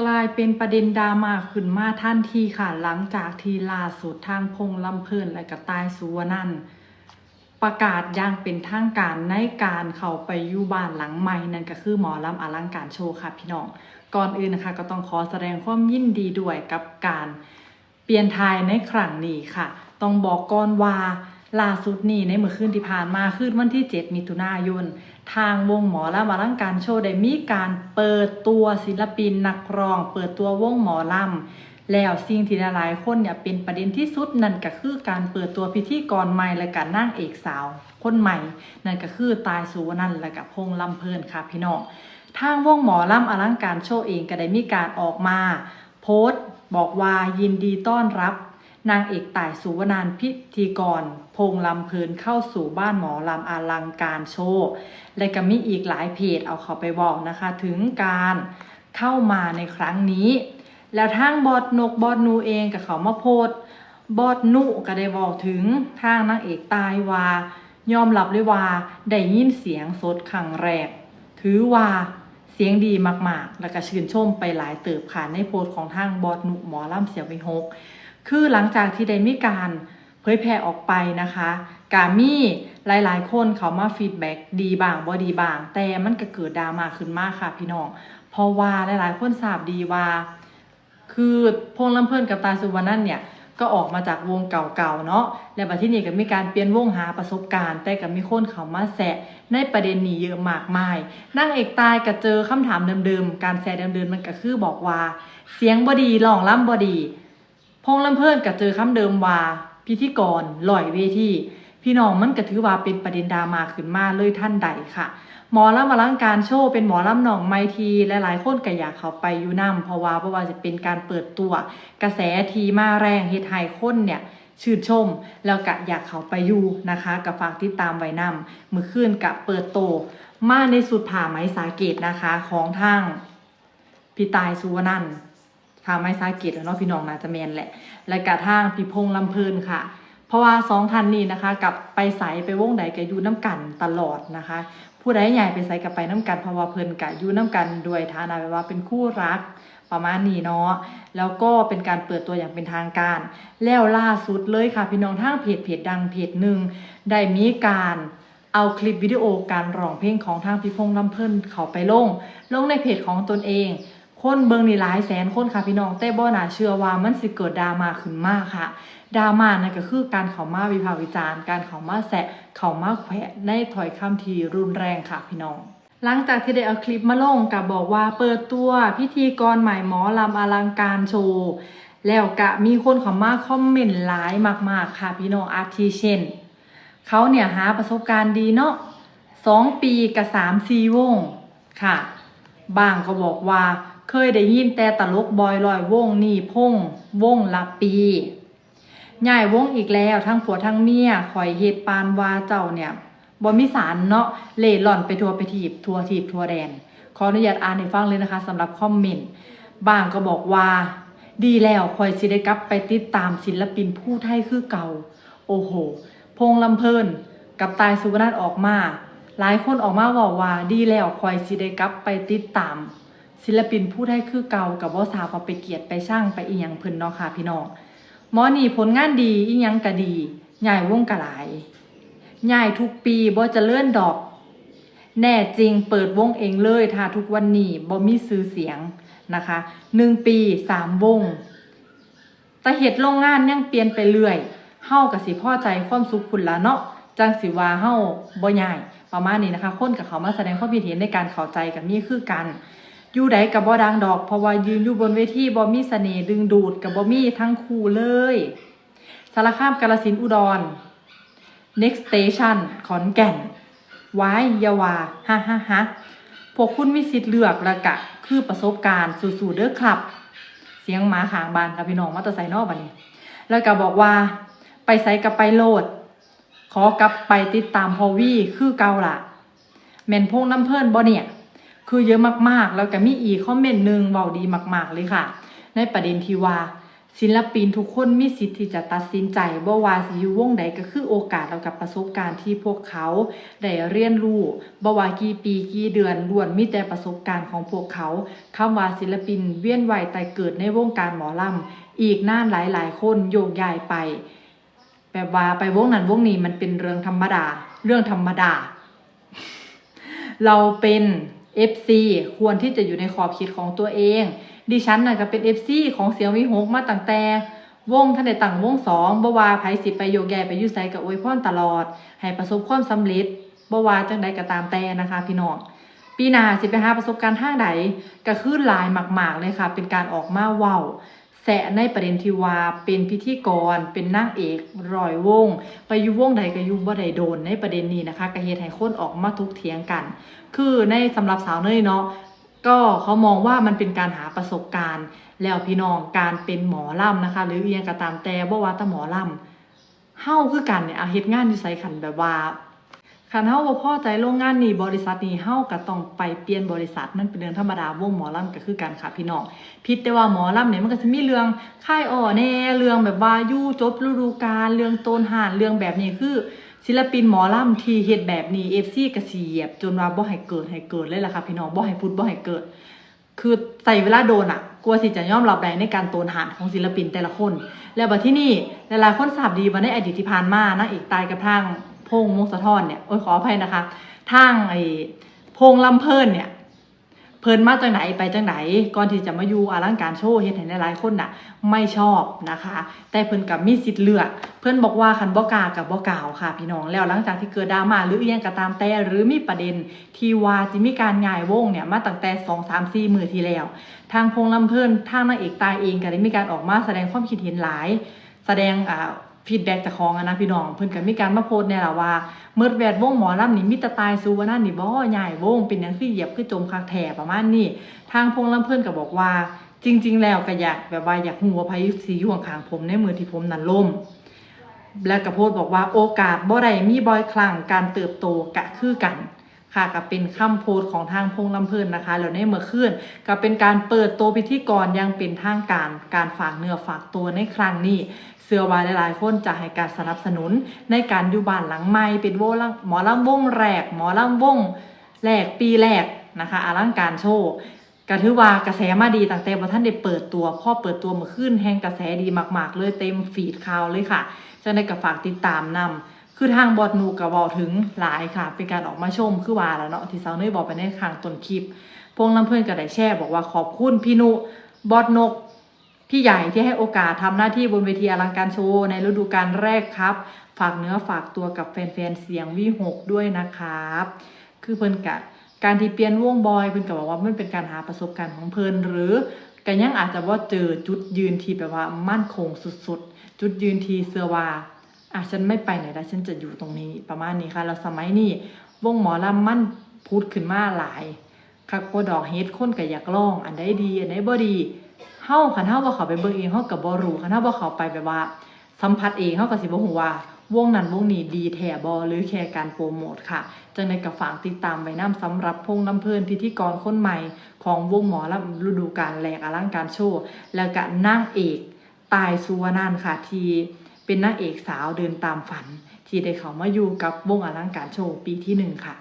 กลายเป็นประเด็นดราม่าขึ้นมาท่านทีค่ะ หลังจากที่ล่าสุดทางพงลำเพลินและก็ตายสุวนันประกาศอย่างเป็นทางการในการเข้าไปอยู่บ้านหลังใหม่นั่นก็คือหมอลำอลังการโชว์ค่ะพี่น้อง ก่อนอื่นนะคะ ก็ต้องขอแสดงความยินดีด้วยกับการเปลี่ยนทายในครั้งนี้ค่ะ ต้องบอกก่อนว่า ล่าสุดนี้ในเมื่อคืนที่ผ่านมาคืนวันที่ 7 มิถุนายน ทางวงหมอลำอลังการโชว์ได้มีการเปิดตัวศิลปินนักร้อง เปิดตัววงหมอลำแล้วสิ่งที่หลายคนเนี่ยเป็นประเด็นที่สุดนั่นก็คือการเปิดตัวพิธีกรใหม่และการนางเอกสาว คนใหม่ นั่นก็คือตายสุวรรณันและกับพงลำเพลินค่ะพี่น้องทางวงหมอลำอลังการโชว์เองก็ได้มีการออกมา โพสต์ บอกว่ายินดีต้อนรับ นางเอกต่ายสุวรรณันพิธีกร พงลำเพลินเข้าสู่บ้านหมอลำอลังการโชว์และก็มีอีกหลายเพจเอาเขาไปบอกนะคะ ถึงการเข้ามาในครั้งนี้ แล้วทางบอดนกบอดนูเองกับเขามาโพสต์บอดนุก็ได้บอกถึงทางนางเอกตายว่ายอมรับเลยว่าได้ยินเสียงสดครั้งแรก ถือว่าเสียงดีมากๆ แล้วก็ชื่นชมไปหลายเติบค่ะในโพสของทางบอดนุหมอล่ำเสียวิหก คือหลังจากที่ได้มีการเผยแพร่ออกไปนะคะกามีหลาย ๆ คนเขามาฟีดแบ็กดีบางบ่ดีบาง แต่มันก็เกิดดราม่าขึ้นมากค่ะพี่น้องเพราะว่าหลาย ๆ คนทราบดีว่า คือพงษ์ลำเพลินกับตาสุวรรณนั่นเนี่ยก็ออกมาจากวงเก่าๆเนาะ และบัดที่นี่ก็มีการเปลี่ยนวงหาประสบการณ์ แต่ก็มีคนเขามาแซะในประเด็นนี้เยอะมากมายนางเอกตายก็เจอคำถามเดิมๆ การแซะเดิมๆมันก็คือบอกว่า เสียงบอดีร้องล่ำบอดี พงษ์ลำเพลินก็เจอคำเดิมว่าพิธีกรลอยเวทีพี่น้องมันก็ถือว่าเป็นประเด็นดราม่าขึ้นมาเลยท่านใดค่ะ หมอลำอลังการโชว์เป็นหมอลำหนองไมทีและหลายคนก็อยากเขาไปอยู่นํเพราะว่าเพราะว่าจะเป็นการเปิดตัว กระแสทีมาแรงเฮ็ดให้คนเนี่ยชื่นชม แล้วก็อยากเขาไปอยู่นะคะกับฝากติดตามไว้นำมือคืนกับเปิดโต มาในสุดผ่าไหมสาเกตนะคะของทางพี่ตายสุวรรณัน ท์ผ่าไม้สาเกตแล้วเนาะพี่น้องนาจะแมนแหละ และกระทางพี่พงษ์ลำเพลินค่ะ เพราะว่าสองท่านนี้นะคะ กับไปใสไปวงใดก็อยู่น้ำกันตลอดนะคะ ผู้ใดใหญ่ไปใส่กับไปน้ำกันเพราะว่าเพลินกะอยู่น้ำกันด้วยฐานะแบบว่าเป็นคู่รักประมาณนี้เนาะ แล้วก็เป็นการเปิดตัวอย่างเป็นทางการ แล้วล่าสุดเลยค่ะ พี่น้องทางเพจเพจดังเพจหนึ่งได้มีการเอาคลิปวิดีโอการร้องเพลงของทางพี่พงษ์ลำเพิ่นเขาไปลง ลงในเพจของตนเอง คนเบิงนี่หลายแสนคนค่ะพี่น้องแต่บ่น่าเชื่อว่ามันสิเกิดดราม่าขึ้นมากค่ะดราม่านั่นก็คือการเขามาวิพากษ์วิจารณ์ การเขามาแซะเขามาแขวะในถอยคำทีรุนแรงค่ะพี่น้อง หลังจากที่ได้เอาคลิปมาลงกับบอกว่าเปิดตัวพิธีกรใหม่หมอลำอลังการโชว์แล้วกะมีคนเขามาคอมเมนต์หลายมาก ๆ ค่ะพี่น้องอาทิเช่นเขาเนี่ยหาประสบการณ์ดีเนาะสองปีกับสามซีวงค่ะ บางก็บอกว่า เคยได้ยินแต่ตลกบอยลอยวงนี่พงวงละปีย้ายวงอีกแล้วทั้งผัวทั้งเมียคอยเฮ็ดปานว่าเจ้าเนี่ยบ่มีสารเนาะเล่ร่อนไปทัวไปทีบทัวทีบทัวแดน ขออนุญาตอ่านให้ฟังเลยนะคะสำหรับคอมเมนต์บางก็บอกว่า ดีแล้วคอยสิได้กลับไปติดตามศิลปินผู้ไทยคือเก่า โอ้โห พงลำเพลินกับตายสุวรรณออกมา หลายคนออกมาบอกว่าดีแล้วคอยสิได้กลับไปติดตาม ศิลปินผู้ได้คือเก่ากับว่าสาวว่าไปเกียดไปช่างไปอีหยังเพิ่นเนาะค่ะพี่น้องหมอนี่ผลงานดีอีหยังก็ดีใหญ่วงกะหลายใหญ่ทุกปีบ่จะเลื่อนดอก แน่จริงเปิดวงเองเลยถ้าทุกวันนี้บ่มีซื้อเสียงนะคะหนึ่งปีสามวงแต่เหตุโรงงานยังเปลี่ยนไปเรื่อยเฮากับสิพ่อใจความสุขคุณละเนาะจังสิว่าเฮาบ่ใหญ่ประมาณนี้นะคะคนกับเขามาแสดงความคิดเห็นในการเข้าใจกับนี่คือกัน ยู่ใดกับบ่ดังดอก เพราะว่ายืนอยู่บนเวทีบ่มีเสน่ห์ดึงดูดกับบ่มีทั้งคู่เลยสารคามกาลสินอุดร next station ขอนแก่นว้ยยาวาฮ่าฮ่าฮ่าพวกคุณมีสิทธิ์เลือกละกะ คือประสบการณ์สู่ๆเด้อครับ เสียงหมาขางบานค่ะพี่น้องมาตอร์ไซค์นอกบันนี้ แล้วก็บอกว่า ไปไซกับไปโลด ขอกลับไปติดตามพอวี่คือเก่าล่ะแม่นพงน้ำเพิ่นบ่เนี่ย คือเยอะมากๆ แล้วก็มีอีคอมเมนต์หนึ่งเบาดีมากๆเลยค่ะ ในประเด็นที่ว่าศิลปินทุกคนมีสิทธิ์ที่จะตัดสินใจบ่ว่าสิอยู่วงใดก็คือโอกาสแล้วกับประสบการณ์ที่พวกเขาได้เรียนรู้บ่ว่ากี่ปีกี่เดือนล้วนมีแต่ประสบการณ์ของพวกเขาคำว่าศิลปินเวียนว่ายตายเกิดในวงการหมอลำอีกน่านหลายๆ คนโยกย้ายไป แบบว่าไปวงนั้นวงนี้มันเป็นเรื่องธรรมดา เรื่องธรรมดา เราเป็น FC ควรที่จะอยู่ในขอบเขตของตัวเอง ดิฉันน่ะก็เป็น FC ของเสียงวิหกมาตั้งแต่วงท่านได้ตั้งวงสองบ่ว่าไผสิไปโยกแย่ไปยุ่ไสกับอวยพรตลอด ให้ประสบความสำเร็จบ่ว่าจังใดก็ตามแต่นะคะ พี่น้องปีหน้าสิไปหาประสบการณ์ทางใดก็ขึ้นลายมากๆเลยค่ะ เป็นการออกมาเว้า แสะในประเด็นที่ว่าเป็นพิธีกร เป็นนางเอกรอยวง ไปยู่วงใดก็ยู่บ่ได้โดนในประเด็นนี้นะคะก็เฮ็ดให้คนออกมาทุกเถียงกัน คือในสำหรับสาวเนยเนาะก็เขามองว่ามันเป็นการหาประสบการณ์ แล้วพี่น้องการเป็นหมอล่ำนะคะ หรือเอียงก็ตามแต่บ่ว่าต่หมอล่ำเฮ้าคือกันเนี่ยเอาเฮ็ดงานอยู่ไสขันแบบว่า คันเฮาบ่พอใจโรงงานนี้บริษัทนี้เฮาก็ต้องไปเปลี่ยนบริษัทมันเป็นเรื่องธรรมดาวงหมอลำก็คือกันค่ะพี่น้องผิดแต่ว่าหมอลำเนี่ยมันก็จะมีเรื่องค่ายอ่อแน่เรื่องแบบว่ายู่จบฤดูกาลเรื่องโตนห่านเรื่องแบบนี้คือศิลปินหมอลำที่เฮ็ดแบบนี้ FC ก็สิเหยียบจนว่าบ่ให้เกิดให้เกิดเลยล่ะค่ะพี่น้องบ่ให้พูดบ่ให้เกิด คือใส่เวลาโดนอะกลัวสิจะยอมรับได้ในการโตนหานของศิลปินแต่ละคน แล้วบัดที่นี่หลายๆคนทราบดีว่าในอดีตที่ผ่านมานางเอกตายกับทาง งมงสะท้อนเนี่ยโอ้ยขออภัยนะคะทางไอ้พงลำเพิ่นเนี่ยเพิ่นมาจากไหนไปจากไหนก่อนที่จะมาอยู่อลังการโชว์เฮ็ดให้หลายคนน่ะ ไม่ชอบนะคะ แต่เพิ่นกับมีสิทธิ์เลือกเพิ่นบอกว่าคันบ่กากับบ่กล่าวค่ะ พี่น้องแล้วหลังจากที่เกิดดราม่าหรือยังก็ตามแต่หรือมีประเด็นที่ว่าสิมีการง่ายวงเนี่ยมาตั้งแต่2 3 4มื้อที่แล้ว ทางพงลำเพิ่นทางนางเอกตายเองก็ได้มีการออกมาแสดงความคิดเห็นหลาย แสดงอ่า ฟีดแบ็กจากของอะนะพี่น้องเพิ่นก็มีการมาโพสต์แน่ล่ะว่าเมื่อแวดวงหมอลำนี่มีแต่ตายสูว่านั่นนี่บ่ใหญ่วงเป็นหยังคือเหยียบคือจมคักแท้ประมาณนี้ทางพงษ์ลำเพิ่นก็บอกว่า จริง ๆ แล้วก็อยากแบบว่าอยากฮู้ว่าไผสิอยู่ข้างผมในมือที่ผมนั้นล่มและก็โพสต์บอกว่าโอกาสบ่ได้มีบ่อยครั้งการเติบโตกะคือกัน ค่ะก็เป็นคำโพสของทางพงลำเพิ่นนะคะแล้วในเมื่อคืนก็เป็นการเปิดตัวพิธีกรยังเป็นทางการการฝากเนื้อฝากตัวในครั้งนี้เชื่อวาหลายๆคนจะให้การสนับสนุนในการอยู่บ้านหลังใหม่เป็นวงละหมอลำวงแรก หมอลำวงแรกปีแรกนะคะอลังการโชว์ก็ถือว่ากระแสมาดีตั้งแต่ว่าท่านได้เปิดตัวพ่อเปิดตัวเมื่อคืนแห่งกระแสดีมาก ๆ เลยเต็มฟีดข่าวเลยค่ะจะได้กับฝากติดตามนำ คือทางบอดนูกับบอกถึงหลายค่ะ เป็นการออกมาชมคือว่าแล้วเนาะที่สาวเนยบอกไปในข้างต้นคลิปพงลำเพื่อนกับได้แช่บอกว่าขอบคุณพี่นุบอดนกพี่ใหญ่ที่ให้โอกาสทำหน้าที่บนเวทีอลังการโชว์ในฤดูกาลแรกครับ ฝากเนื้อฝากตัวกับแฟนๆเสียงวิหกด้วยนะครับ คือเพิ่นกะการที่เปลี่ยนวงบอยเพิ่นก็บอกว่ามันเป็นการหาประสบการณ์ของเพิ่นหรือก็ยังอาจจะว่าเจอจุดยืนที่แบบว่ามั่นคงสุดๆ จุดยืนที่เสือว่า อะฉันไม่ไปไหนแล้วฉันจะอยู่ตรงนี้ประมาณนี้ค่ะแล้วสมัยนี้วงหมอลำมั่นพูดขึ้นมาหลายคักบ่ดอกเฮ็ดคนก็อยากลอง อันใดดี อันใดบ่ดีเฮาคันเฮาบ่เข้าไปเบิ่งเองเฮาก็บ่รู้คันเฮาบ่เข้าไปแบบว่า สัมผัสเองเฮาก็สิบ่ฮู้ว่าวงนั้นวงนี้ดีแท้บ่หรือแค่การโปรโมทค่ะ จังได๋ก็ฝากติดตามไว้นํสำหรับพงษ์ลำเพลินพิธีกรคนใหม่ ของวงหมอลำฤดูกาลแรกอลังการโชว์ แล้วก็นางเอกตายสุวรรณันค่ะที่ เป็นนางเอกสาวเดินตามฝัน ที่ได้เขามาอยู่กับวงอลังการโชว์ปีที่หนึ่งค่ะ